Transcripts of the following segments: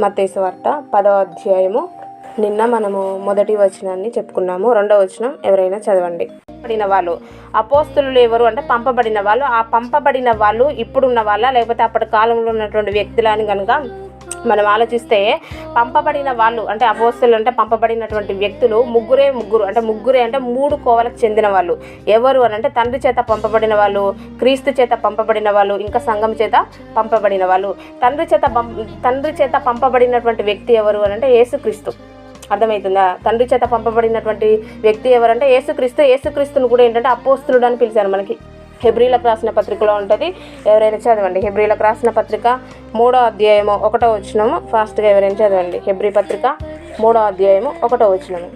మత్తయి వార్త పదవ అధ్యాయము. నిన్న మనము మొదటి వచనాన్ని చెప్పుకున్నాము. రెండవ వచనం ఎవరైనా చదవండి. పడిన వాళ్ళు. అపోస్తులు ఎవరు? అంటే పంపబడిన వాళ్ళు. ఆ పంపబడిన వాళ్ళు ఇప్పుడున్న వాళ్ళ లేకపోతే అప్పటి కాలంలో ఉన్నటువంటి వ్యక్తులని కనుక మనం ఆలోచిస్తే పంపబడిన వాళ్ళు అంటే అపోస్తులు అంటే పంపబడినటువంటి వ్యక్తులు ముగ్గురే ముగ్గురు అంటే ముగ్గురే అంటే మూడు కోవలకు చెందిన వాళ్ళు. ఎవరు అని అంటే తండ్రి చేత పంపబడిన వాళ్ళు క్రీస్తు చేత పంపబడిన వాళ్ళు ఇంకా సంఘం చేత పంపబడిన వాళ్ళు. తండ్రి చేత పం- తండ్రి చేత పంపబడినటువంటి వ్యక్తి ఎవరు అని అంటే యేసుక్రీస్తు. అర్థమవుతుందా? తండ్రి చేత పంపబడినటువంటి వ్యక్తి ఎవరంటే యేసుక్రీస్తు. యేసుక్రీస్తును కూడా ఏంటంటే అపోస్తులుడు అని పిలిచారు మనకి. హెబ్రిలకు రాసిన పత్రికలో ఉంటుంది. ఎవరైనా చదవండి. హెబ్రిలకు రాసిన పత్రిక మూడో అధ్యాయము ఒకటో వచ్చినము ఫాస్ట్గా ఎవరైనా చదవండి. హెబ్రి పత్రిక మూడో అధ్యాయము ఒకటో వచ్చినము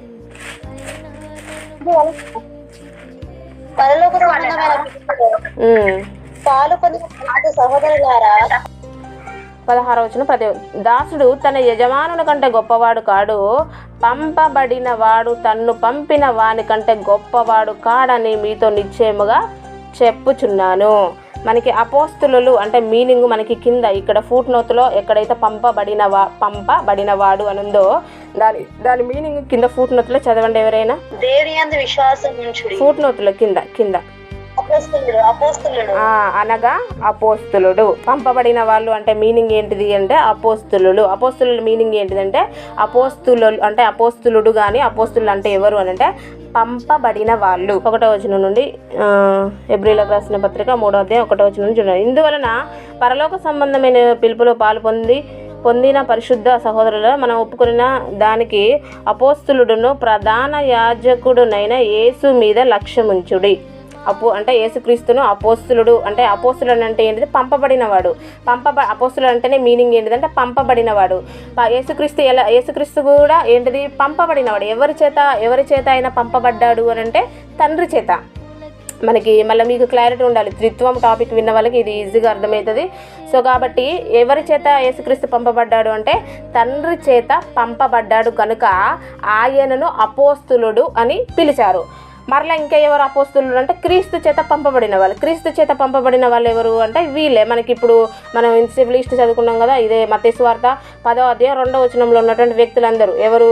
పదహార వచ్చిన ప్రతి దాసుడు తన యజమానుని కంటే గొప్పవాడు కాడు. పంపబడిన వాడు తన్ను పంపిన వాని కంటే గొప్పవాడు కాడని మీతో నిశ్చయముగా చెప్పుచున్నాను. మనకి అపోస్తులు అంటే మీనింగ్ మనకి కింద ఇక్కడ ఫూట్ నోతులో ఎక్కడైతే పంపబడిన వా పంపబడిన వాడు అని ఉందో దాని దాని మీనింగ్ కింద ఫూట్ నోతులో చదవండి ఎవరైనా? అందు విశ్వాసం ఫూట్ నోతులో కింద కింద. అనగా అపోస్తులుడు. పంపబడిన వాళ్ళు అంటే మీనింగ్ ఏంటిది అంటే అపోస్తులుడు అపోస్తులు మీనింగ్ ఏంటిదంటే అపోస్తులు అంటే అపోస్తులుడు కానీ అపోస్తులు అంటే ఎవరు అని అంటే పంపబడిన వాళ్ళు. ఒకటో వచనం నుండి ఎబ్రిలో ఎబ్రిలకు రాసిన పత్రిక మూడో అధ్యాయం ఒకటో వచనం నుండి చూడండి. ఇందువలన పరలోక సంబంధమైన పిలుపులో పాలు పొంది పొందిన పరిశుద్ధ సహోదరుల మనం ఒప్పుకున్న దానికి అపోస్తులుడును ప్రధాన యాజకుడునైన యేసు మీద లక్ష్యముంచుడి. అపో అంటే యేసుక్రీస్తును అపోస్తులుడు అంటే అపోస్తులు అంటే ఏంటిది? పంపబడినవాడు. పంపబ అపోస్తులు అంటేనే మీనింగ్ ఏంటిదంటే పంపబడినవాడు. యేసుక్రీస్తు ఎలా యేసుక్రీస్తు కూడా ఏంటిది? పంపబడినవాడు. ఎవరి చేత ఎవరి చేత ఆయన పంపబడ్డాడు అని అంటే తండ్రి చేత. మనకి మళ్ళీ మీకు క్లారిటీ ఉండాలి. త్రిత్వం టాపిక్ విన్న వాళ్ళకి ఇది ఈజీగా అర్థమవుతుంది. సో కాబట్టి ఎవరి చేత యేసుక్రీస్తు పంపబడ్డాడు అంటే తండ్రి చేత పంపబడ్డాడు కనుక ఆయనను అపోస్తులుడు అని పిలిచారు. మరలా ఇంకా ఎవరు అపోస్తులు అంటే క్రీస్తు చేత పంపబడిన వాళ్ళు. క్రీస్తు చేత పంపబడిన వాళ్ళు ఎవరు అంటే వీళ్ళే. మనకి ఇప్పుడు మనం ఇన్సిబుల్ లిస్ట్ చదువుకున్నాం కదా ఇదే మతేశ్వార్త పదో అధ్యాయం రెండో వచనంలో ఉన్నటువంటి వ్యక్తులందరూ. ఎవరు?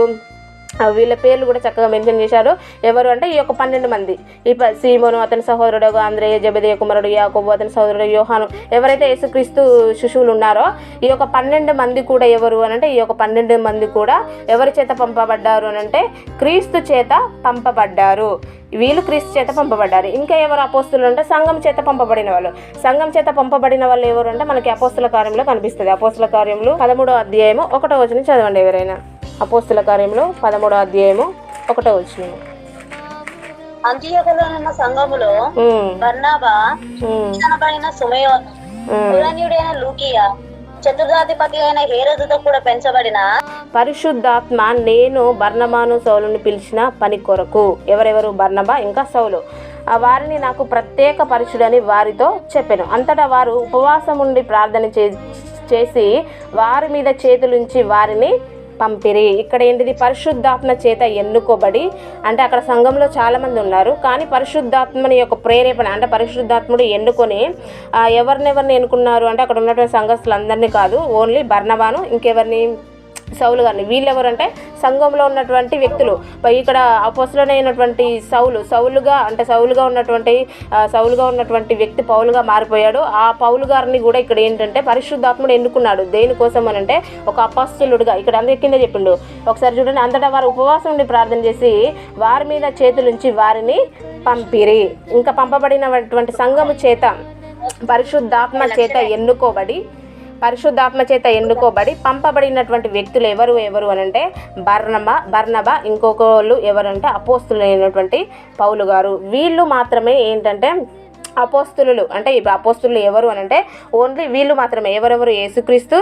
వీళ్ళ పేర్లు కూడా చక్కగా మెన్షన్ చేశారు. ఎవరు అంటే ఈ యొక్క పన్నెండు మంది. ఈ ప- సీమోను అతని సహోదరుడు ఆంధ్రేయ జబదేయ కుమారుడు యాకోబు అతని సహోదరుడు యోహాను ఎవరైతే యేసుక్రీస్తు శిశువులు ఉన్నారో ఈ యొక్క పన్నెండు మంది కూడా ఎవరు అని అంటే ఈ యొక్క పన్నెండు మంది కూడా ఎవరి చేత పంపబడ్డారు అని అంటే క్రీస్తు చేత పంపబడ్డారు. వీళ్ళు క్రీస్తు చేత పంపబడ్డారు. ఇంకా ఎవరు అపోస్తులు అంటే సంఘం చేత పంపబడిన వాళ్ళు. సంఘం చేత పంపబడిన వాళ్ళు ఎవరు అంటే మనకి అపోస్తుల కార్యంలో కనిపిస్తుంది. అపోస్తుల కార్యంలో పదమూడో అధ్యాయము ఒకటో వచ్చిన చదవండి ఎవరైనా. అపోస్తుల కార్యంలో పదమూడో అధ్యాయము ఒకటో వచ్చిన సంఘములో బర్నాబా పురాణ్యుడైన లూకియా చతుర్థాధిపతి అయిన హేరోదుతో కూడా పెంచబడిన పరిశుద్ధాత్మ నేను బర్నబాను సౌలుని పిలిచిన పని కొరకు. ఎవరెవరు? బర్నబా ఇంకా సౌలు. ఆ వారిని నాకు ప్రత్యేక పరుషుడని వారితో చెప్పాను. అంతటా వారు ఉపవాసం ఉండి ప్రార్థన చే చేసి వారి మీద చేతులుంచి వారిని పంపిరి. ఇక్కడ ఏంటిది? పరిశుద్ధాత్మ చేత ఎన్నుకోబడి అంటే అక్కడ సంఘంలో చాలామంది ఉన్నారు. కానీ పరిశుద్ధాత్మని యొక్క ప్రేరేపణ అంటే పరిశుద్ధాత్ముడు ఎన్నుకొని ఎవరినెవరిని ఎన్నుకున్నారు? అంటే అక్కడ ఉన్నటువంటి సంఘస్థులందరినీ కాదు ఓన్లీ బర్ణవాను ఇంకెవరిని? సౌలు గారిని. వీళ్ళెవరంటే సంఘంలో ఉన్నటువంటి వ్యక్తులు. ఇక్కడ అపోసులనైనటువంటి సౌలు. సౌలుగా అంటే సౌలుగా ఉన్నటువంటి సౌలుగా ఉన్నటువంటి వ్యక్తి పౌలుగా మారిపోయాడు. ఆ పౌలు గారిని కూడా ఇక్కడ ఏంటంటే పరిశుద్ధాత్ముడు ఎన్నుకున్నాడు. దేనికోసం అని అంటే ఒక అపస్తులుడుగా. ఇక్కడ అందరి కింద చెప్పిండు. ఒకసారి చూడండి. అంతటా వారు ఉపవాసం ఉండి ప్రార్థన చేసి వారి మీద చేతులుంచి వారిని పంపిరి. ఇంకా పంపబడినటువంటి సంఘము చేత పరిశుద్ధాత్మ చేత ఎన్నుకోబడి పరిశుద్ధాత్మ చేత ఎన్నుకోబడి పంపబడినటువంటి వ్యక్తులు ఎవరు ఎవరు అని అంటే బర్ణమ ఇంకొకళ్ళు ఎవరంటే అపోస్తులైనటువంటి పౌలు గారు. వీళ్ళు మాత్రమే ఏంటంటే అపోస్తులు అంటే ఇప్పుడు అపోస్తులు ఎవరు అని అంటే ఓన్లీ వీళ్ళు మాత్రమే. ఎవరెవరు? యేసుక్రీస్తు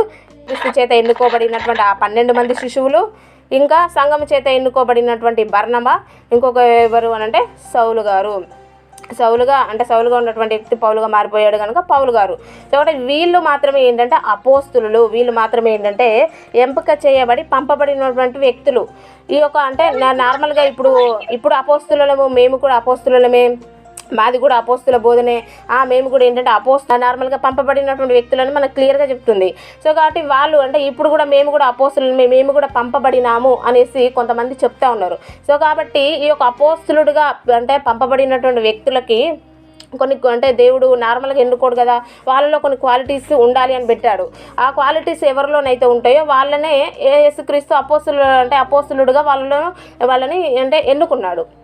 క్రీస్తు చేత ఎన్నుకోబడినటువంటి ఆ పన్నెండు మంది శిశువులు ఇంకా సంఘం చేత ఎన్నుకోబడినటువంటి బర్ణమ ఇంకొక ఎవరు అని అంటే సౌలు గారు. సౌలుగా అంటే సౌలుగా ఉన్నటువంటి వ్యక్తి పౌలుగా మారిపోయాడు కనుక పౌలు గారు. కాబట్టి వీళ్ళు మాత్రమే ఏంటంటే అపోస్తులు. వీళ్ళు మాత్రమే ఏంటంటే ఎంపిక చేయబడి పంపబడినటువంటి వ్యక్తులు. ఈ యొక్క అంటే నార్మల్గా ఇప్పుడు ఇప్పుడు అపోస్తులము మేము కూడా అపోస్తులమే. మాది కూడా అపోస్తుల బోధనే. ఆ, మేము కూడా ఏంటంటే అపోస్త నార్మల్గా పంపబడినటువంటి వ్యక్తులని మనకు క్లియర్గా చెప్తుంది. సో కాబట్టి వాళ్ళు అంటే ఇప్పుడు కూడా మేము కూడా అపోస్తులు మేము కూడా పంపబడినాము అనేసి కొంతమంది చెప్తా ఉన్నారు. సో కాబట్టి ఈ యొక్క అపోస్తులుడుగా అంటే పంపబడినటువంటి వ్యక్తులకి కొన్ని అంటే దేవుడు నార్మల్గా ఎన్నుకోడు కదా వాళ్ళలో కొన్ని క్వాలిటీస్ ఉండాలి అని పెట్టాడు. ఆ క్వాలిటీస్ ఎవరిలోనైతే ఉంటాయో వాళ్ళనే ఏ యేసుక్రీస్తు అపోస్తులు అంటే అపోస్తులుడుగా వాళ్ళలో వాళ్ళని అంటే ఎన్నుకున్నాడు.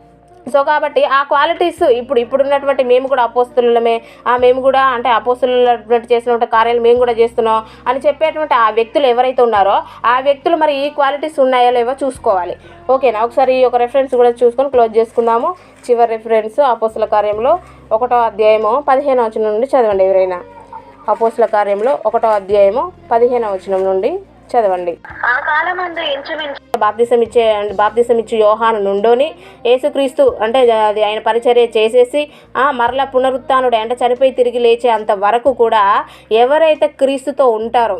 సో కాబట్టి ఆ క్వాలిటీస్ ఇప్పుడు ఇప్పుడున్నటువంటి మేము కూడా అపోస్తులమే ఆ మేము కూడా అంటే అపోస్తులు చేసినటువంటి కార్యాలు మేము కూడా చేస్తున్నాం అని చెప్పేటువంటి ఆ వ్యక్తులు ఎవరైతే ఉన్నారో ఆ వ్యక్తులు మరి ఈ క్వాలిటీస్ ఉన్నాయో లేవో చూసుకోవాలి. ఓకేనా ఒకసారి ఈ ఒక రెఫరెన్స్ కూడా చూసుకొని క్లోజ్ చేసుకుందాము. చివరి రెఫరెన్స్ అపోస్తుల కార్యంలో ఒకటో అధ్యాయము పదిహేను వచనం నుండి చదవండి ఎవరైనా. అపోస్తుల కార్యంలో ఒకటో అధ్యాయము పదిహేను వచనం నుండి చదవండి. ఆ కాలమందు ఇంచుమించు బాప్తిసం ఇచ్చే బాప్తిసం ఇచ్చే యోహాను నుండోని యేసుక్రీస్తు అంటే అది ఆయన పరిచర్య చేసేసి ఆ, మరలా పునరుత్నుడు అంటే చనిపోయి తిరిగి లేచే అంత వరకు కూడా ఎవరైతే క్రీస్తుతో ఉంటారో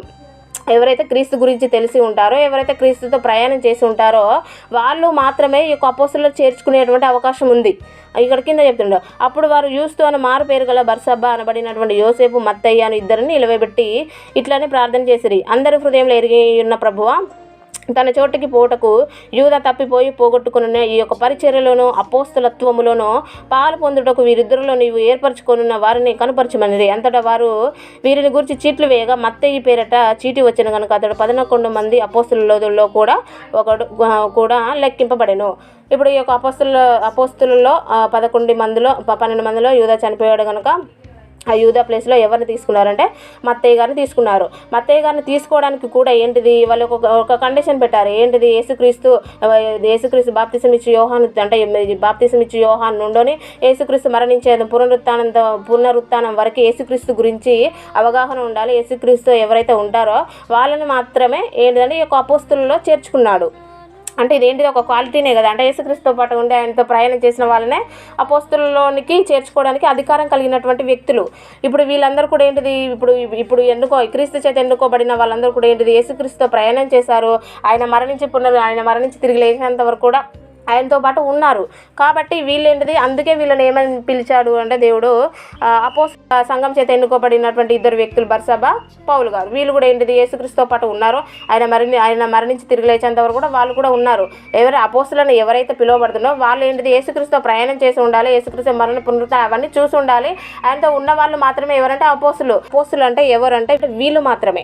ఎవరైతే క్రీస్తు గురించి తెలిసి ఉంటారో ఎవరైతే క్రీస్తుతో ప్రయాణం చేసి ఉంటారో వాళ్ళు మాత్రమే ఈ యొక్క చేర్చుకునేటువంటి అవకాశం ఉంది. ఇక్కడ కింద చెప్తుండో అప్పుడు వారు యూస్తు అని మారు పేరు గల బర్సబ్బా అనబడినటువంటి యోసేపు మత్తయ్య అని ఇద్దరిని నిలవబెట్టి ఇట్లానే ప్రార్థన చేసిరి. అందరి హృదయంలో ఎరిగి ఉన్న ప్రభువా తన చోటికి పోటకు యూద తప్పిపోయి పోగొట్టుకున్న ఈ యొక్క పరిచర్యలోను అపోస్తలత్వములోను పాలు పొందుటకు వీరిద్దరిలో నీవు ఏర్పరచుకొనున్న వారిని కనపరచమనిది అంతటా వారు వీరిని గురించి చీట్లు వేయగా మత్తయి పేరట చీటి వచ్చిన కనుక అతడు పదనకొండు మంది అపోస్తులలో కూడా ఒకడు కూడా లెక్కింపబడెను. ఇప్పుడు ఈ యొక్క అపోస్తుల అపోస్తులలో పదకొండు మందిలో ప- పన్నెండు మందిలో యూద చనిపోయాడు కనుక ఆ యూదా ప్లేస్లో ఎవరిని తీసుకున్నారంటే మత్తయ్య గారిని తీసుకున్నారు. మత్తయ్య గారిని తీసుకోవడానికి కూడా ఏంటిది? వాళ్ళు ఒక ఒక కండిషన్ పెట్టారు. ఏంటిది? యేసుక్రీస్తు యేసుక్రీస్తు బాప్తిసం ఇచ్చి యోహాన్ అంటే బాప్తిసం ఇచ్చి యోహాన్ నుండోని యేసుక్రీస్తు మరణించే పునరుత్నం పునరుత్నం వరకు యేసుక్రీస్తు గురించి అవగాహన ఉండాలి. యేసుక్రీస్తు ఎవరైతే ఉంటారో వాళ్ళని మాత్రమే ఏంటిదంటే ఈ యొక్క అపోస్తులలో చేర్చుకున్నాడు. అంటే ఇదేంటిది? ఒక క్వాలిటీనే కదా. అంటే యేసుక్రీస్తుతో పాటు ఉండే ఆయనతో ప్రయాణం చేసిన వాళ్ళనే అపోస్తులలోనికి చేర్చుకోవడానికి అధికారం కలిగినటువంటి వ్యక్తులు. ఇప్పుడు వీళ్ళందరూ కూడా ఏంటిది? ఇప్పుడు ఇప్పుడు ఎన్నుకో క్రీస్తు చేత ఎన్నుకోబడిన వాళ్ళందరూ కూడా ఏంటిది? యేసుక్రీస్తుతో ప్రయాణం చేశారు. ఆయన మరణించి పునరు ఆయన మరణించి తిరిగి లేచినంత వరకు కూడా ఆయనతో పాటు ఉన్నారు. కాబట్టి వీళ్ళేంటిది? అందుకే వీళ్ళని ఏమని పిలిచాడు అంటే దేవుడు అపోస్ సంఘం చేత ఎన్నుకోబడినటువంటి ఇద్దరు వ్యక్తులు బర్సబా పౌలు గారు. వీళ్ళు కూడా ఏంటిది? యేసుక్రీస్తుతో పాటు ఉన్నారు. ఆయన మరణి ఆయన మరణించి తిరిగి లేచేంత వరకు కూడా వాళ్ళు కూడా ఉన్నారు. ఎవరు అపోస్తులను ఎవరైతే పిలువబడుతున్నో వాళ్ళు ఏంటిది? యేసుక్రీస్తుతో ప్రయాణం చేసి ఉండాలి. యేసుక్రీస్తు మరణ పునరుత అవన్నీ చూసి ఉండాలి. ఆయనతో ఉన్న వాళ్ళు మాత్రమే ఎవరంటే అపోస్తులు. అపోస్తులు అంటే ఎవరంటే వీళ్ళు మాత్రమే.